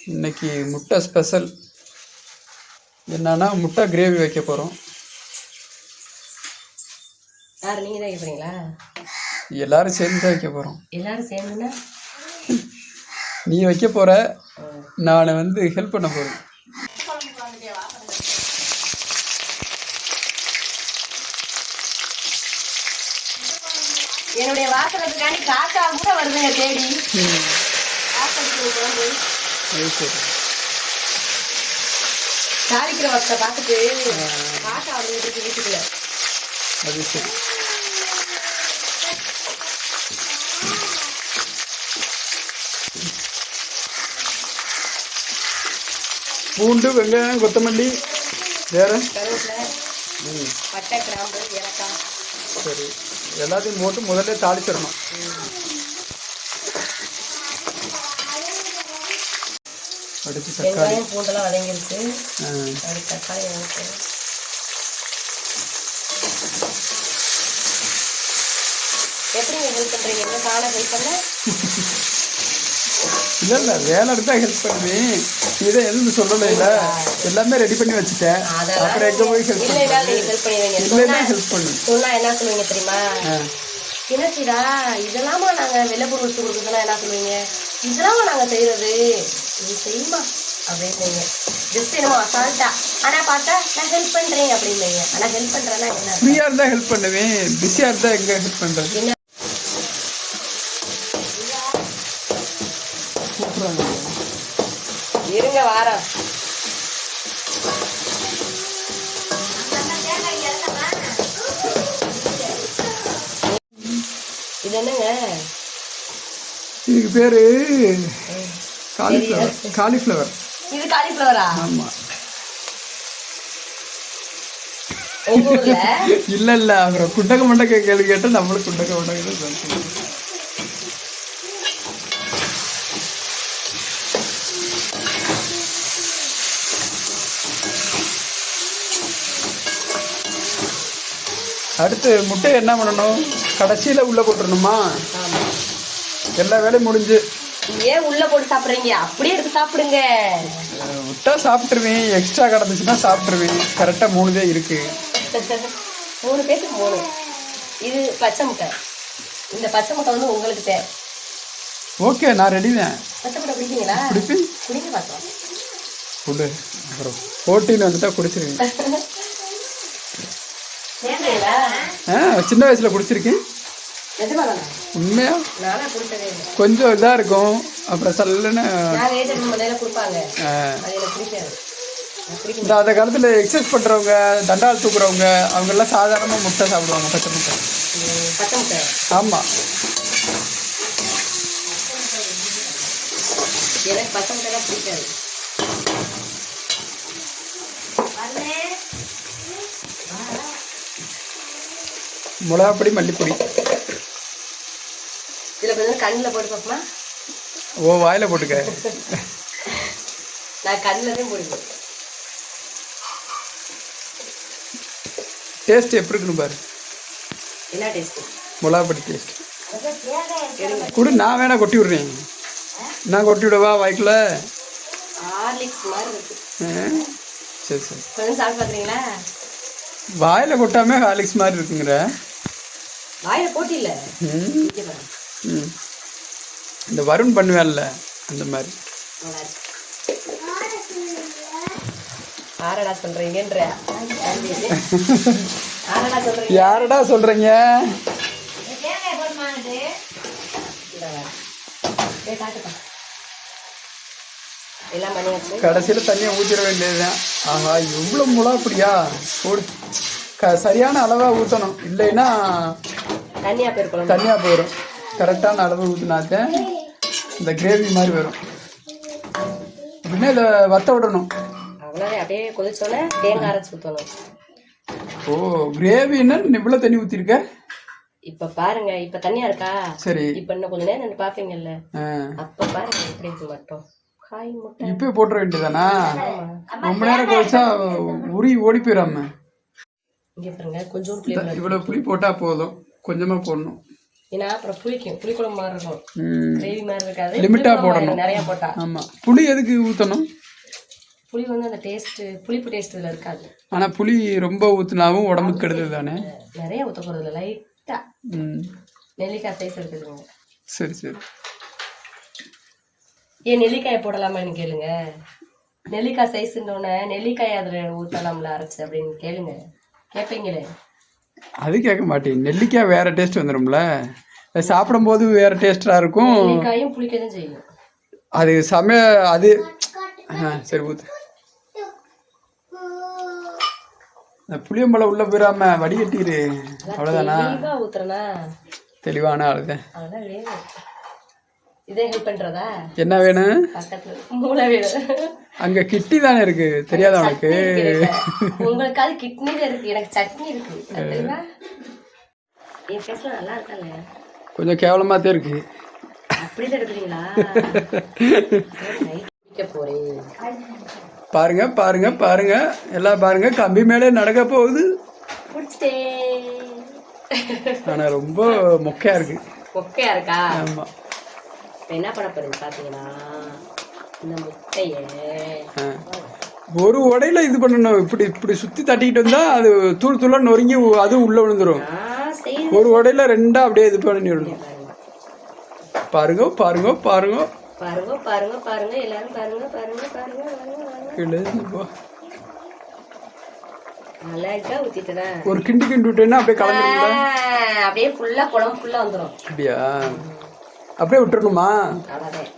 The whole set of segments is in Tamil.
இன்னைக்கு முட்டை ஸ்பெஷல் என்னன்னா முட்டை கிரேவி வைக்க போகிறோம் யார் நீங்கள் தான் வைக்கிறீங்களா எல்லாரும் சேர்ந்து தான் வைக்க போகிறோம் எல்லாரும் சேர்ந்துன்னா? நீ வைக்க போகிற நான் வந்து ஹெல்ப் பண்ண போகிறேன் என்னுடைய வாசனத்துக்காண்டி காக்கா கூட வருதுங்க தேடி. வாசத்துக்கு குழம்பு அது சரி தாளிக்கிற வசத்தை பார்த்துட்டு வீட்டுக்குள்ள. அது சரி. பூண்டு வெங்காயம் கொத்தமல்லி வேற பட்டை கிராம்பு ஏலக்காய். சரி. எல்லாத்தையும் போட்டு முதல்ல தாளிச்சிடணும். அடுத்து தக்காளி. பூண்டெல்லாம் வதங்கிருச்சு. ஆ, அப்படி தக்காளி வதக்கு எப்படி ஹெல்ப் பண்றீங்க? என்ன காண ஹெல்ப் பண்ண? இல்ல இல்ல வேலை எடுத்தா ஹெல்ப் பண்ணுவேன் இதை எதுவும் சொல்லலை இல்ல எல்லாமே ரெடி பண்ணி வச்சுட்டேன். அப்புறம் எங்க போய் ஹெல்ப் நீங்க ஹெல்ப் பண்ணுவீங்க இல்லைன்னா ஹெல்ப் பண்ணு. சொன்னா என்ன சொல்லுவீங்க தெரியுமா? ஆ, தினசிடா இதெல்லாமா நாங்க வெள்ளை பொருள் வச்சு கொடுக்குறதுனா என்ன சொல்லுவீங்க? இதெல்லாமா நாங்க செய்யறது? நீ செய்யுமா? அப்படின்னு ஜஸ்ட் என்னமோ அசால்ட்டா ஆனா பார்த்தா நான் ஹெல்ப் பண்றேன் அப்படின்னீங்க. ஆனா ஹெல்ப் பண்றேன்னா என்ன? ஃப்ரீயா இருந்தா ஹெல்ப் பண்ணுவேன். பிஸியா இருந்தா எங்க ஹெல்ப் பண்றது? என்ன? இருங்க வாரம். இது என்னங்க இதுக்கு பேரு காலிஃப்ளவர் காலிஃப்ளவர் இது காலிஃப்ளவரா ஆமா. இல்ல இல்ல. அப்புறம் குண்டக்க மண்டக்க கேள்வி கேட்டா நம்மளும் தான் சொல்லுவோம். அடுத்து முட்டையை என்ன பண்ணணும்? கடைசியில உள்ள போட்டுறணுமா? ஆமா. எல்லா வேலையும் முடிஞ்சு. ஏன் உள்ள போட்டு சாப்பிடுறீங்க? அப்படியே எடுத்து சாப்பிடுங்க. விட்டா சாப்பிட்டுருவேன். எக்ஸ்ட்ரா கிடந்துச்சுன்னா சாப்பிட்டுருவேன். கரெக்டாக மூணு தான் இருக்கு. மூணு பேருக்கு மூணு. இது பச்சை முட்டை. இந்த பச்சை முட்டை வந்து உங்களுக்கு தேவை. ஓகே நான் ரெடி தான் பச்சை முட்டை குடிப்பீங்களா? குடிப்பேன் குடிக்க பார்த்தோம் குடு அப்புறம் போட்டின்னு வந்துட்டா குடிச்சிருவேன். கேட்குறீங்களா ஆ சின்ன வயசில் குடிச்சிருக்கேன். உண்மையா? கொஞ்சம் இதாக இருக்கும். அப்புறம் சல்லுன்னு இந்த அந்த காலத்தில் எக்ஸசைஸ் பண்ணுறவங்க தண்டால் தூக்குறவங்க அவங்கெல்லாம் சாதாரணமாக முட்டை சாப்பிடுவாங்க பச்சை முட்டை. மாட்டேங்குது. பச்சை முட்டை. ஆமாம் எனக்கு பச்சை முட்டைலாம் பிடிக்காது. மிளகாப்பொடி மல்லிப்பொடி. கொஞ்சம் கண்ணில் போட்டு பார்ப்போமா ஓ வாயில் போட்டுக்க. நான் கண்ணில் தான் போடுவேன். டேஸ்ட் எப்படி இருக்குன்னு பாரு. என்ன டேஸ்ட்டு மிளகாப்பொடி டேஸ்ட் கொடு நான் வேணா கொட்டி விடுறேன். நான் கொட்டி விடவா வாய்க்குள்ள? ஹார்லிக்ஸ் மாதிரி இருக்கு. ஆ, சரி சரி. வாயில் கொட்டாம ஹாலிக்ஸ் மாதிரி இருக்குங்கிற. வாயில போட்டி இல்லை ம். இந்த வருண் பண்ணுவேன்ல அந்த மாதிரி. ஆரடா சொல்றீங்கன்ற? யாரடா சொல்றீங்க? கடைசியில் தண்ணியை ஊற்றிட வேண்டியதுதான். ஆஹா எவ்வளோ மிளகாப்பொடியா போடு க சரியான அளவாக ஊற்றணும் இல்லைன்னா பேர் குழம்பு தண்ணியாக போயிடும் கரெக்டான அளவு ஊற்றினாத்தான் இந்த கிரேவி மாதிரி வரும். அப்படின்னா இதை வத்த விடணும். அவ்வளோதான் அப்படியே கொதிச்சோன்னே தேங்காய் அரைச்சி ஊற்றணும் ஓ கிரேவின்னா இவ்வளோ தண்ணி ஊற்றிருக்க இப்ப பாருங்க இப்ப தண்ணியா இருக்கா? சரி. இப்ப இன்னும் கொஞ்ச நேரம் பாப்பீங்கல்ல அப்ப பாருங்க எப்படி இருக்கு மட்டும். காய் முட்டை இப்போ போட்டுற வேண்டியதானா ரொம்ப நேரம் கழிச்சா உரி ஓடி போயிடாம இங்க பாருங்க கொஞ்சம் புளி போட்டால் போதும். கொஞ்சமாக போடணும். ஏன்னா அப்புறம் புளிக்கும் புளிக்குழம்பு மாதிரி இருக்கும். கிரேவி மாதிரி இருக்காது. லிமிட்டா போடணும். நிறைய போட்டா. ஆமாம் புளி எதுக்கு ஊற்றணும் புளி வந்து அந்த டேஸ்ட் புளிப்பு டேஸ்ட் இதுல இருக்காது. ஆனால் புளி ரொம்ப ஊற்றினாவும் உடம்புக்கு கெடுதல் தானே நிறைய ஊற்ற போறது இல்லை லைட்டா ம். நெல்லிக்காய் சைஸ் எடுத்துக்கோங்க சரி சரி. ஏன் நெல்லிக்காயை போடலாமான்னு கேளுங்க. நெல்லிக்காய் சைஸ்ன்னொன்னே நெல்லிக்காய் அதில் ஊற்றலாம்ல அரைச்சு அப்படின்னு கேளுங்க. கேட்பீங்களே அது கேட்க மாட்டேன். நெல்லிக்காய் வேற டேஸ்ட் வந்துடும்ல சாப்பிடும்போது வேற டேஸ்டாக இருக்கும். நெல்லிக்காயும் செய்யும். அது சமய அது சரி ஊத்து. புளியம்பழம் உள்ள போயிடாம வடிகட்டிடு ஊத்துறனா? தெளிவான ஆளுதான் இதே ஹெல்ப் பண்றதா? என்ன வேணும் பக்கத்துல மூளை வேணும் அங்க கிட்டி தானே இருக்கு. தெரியாத உனக்கு? உங்களுக்காவது கிட்னி இருக்கு. எனக்கு சட்னி இருக்கு. என் ஃபேஸ்ல நல்லா இருக்கல கொஞ்சம் கேவலமா தான் இருக்கு. அப்படிதான் எடுக்கிறீங்களா? பாருங்க பாருங்க பாருங்க. எல்லாம் பாருங்க. கம்பி மேலே நடக்க போகுது. ஆனா ரொம்ப மொக்கையா இருக்கு. மொக்கையா இருக்கா? ஆமா. இப்ப என்ன பண்ண போறீங்க பாத்தீங்கன்னா இந்த முட்டைய. ஒரு உடையில இது பண்ணணும். இப்படி இப்படி சுத்தி தட்டிக்கிட்டு வந்தா அது தூள் தூளா நொறுங்கி அதுவும் உள்ள விழுந்துரும். ஒரு உடையில ரெண்டா அப்படியே இது பண்ணி விடணும் பாருங்க. பாருங்க பாருங்க பாருங்க. பாருங்க பாருங்க எல்லாரும் பாருங்க பாருங்க பாருங்க பாருங்க. அழகா ஊத்திட்டேனா ஒரு கிண்டி கிண்டி விட்டேன்னா அப்படியே கலந்துருங்களா? அப்படியே ஃபுல்லா குழம்பு ஃபுல்லா வந்துரும். அப்படியா? அப்படியே அவ்வளவுதான்.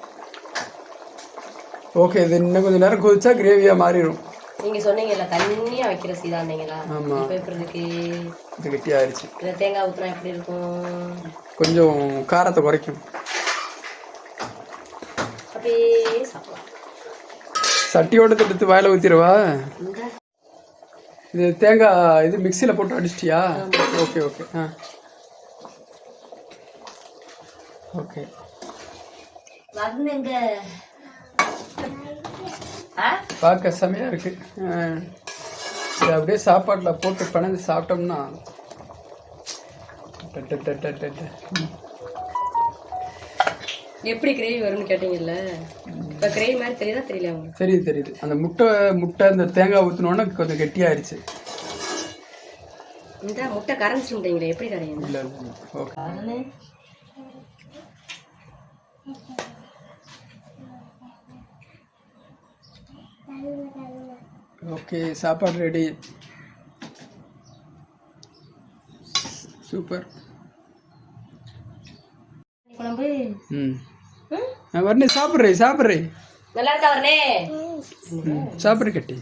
ஓகே இது இன்னும் கொஞ்சம் நேரம் கொதிச்சா கிரேவியா மாறிடும். நீங்க சொன்னீங்கல்ல தண்ணியா வைக்கிற சீதாந்தீங்களா ஆமா. இப்ப எப்படி இருக்கு? இது கெட்டி ஆயிடுச்சு இதுல தேங்காய் ஊத்துனா எப்படி இருக்கும்? கொஞ்சம் காரத்தை குறைக்கும். அப்படியே சாப்பிடலாம். சட்டியோட எடுத்து வாயில ஊத்திடவா? இந்த இது தேங்காய் இது மிக்சியில் போட்டு அடிச்சிட்டியா? ஓகே ஓகே ஆ. ஓகே வந்துங்க ஆ? பார்க்க செமையாக இருக்கு. ஆ. இது அப்படியே சாப்பாட்டில் போட்டு பிணைஞ்சு சாப்பிட்டோம்னா ட, ட, ட, ட, ட, ட. ம். எப்படி கிரேவி வரும்னு கேட்டீங்கல்ல? இப்ப கிரேவி மாதிரி தெரியுதா தெரியல தெரியுது தெரியுது. அந்த முட்டை முட்டை இந்த தேங்காய் ஊற்றினோன்னே கொஞ்சம் கெட்டியாயிருச்சு. இந்த முட்டை கரைஞ்சிட்டீங்களே எப்படி கரையுங்க? இல்லை ஓகே ஓகே சாப்பாடு ரெடி சூப்பர் குழம்பு? ம். வரணும் சாப்பிட்றேன் சாப்பிட்றேன் நல்லா இருக்கா வரனே ம் சாப்பிட்றேன் கட்டி.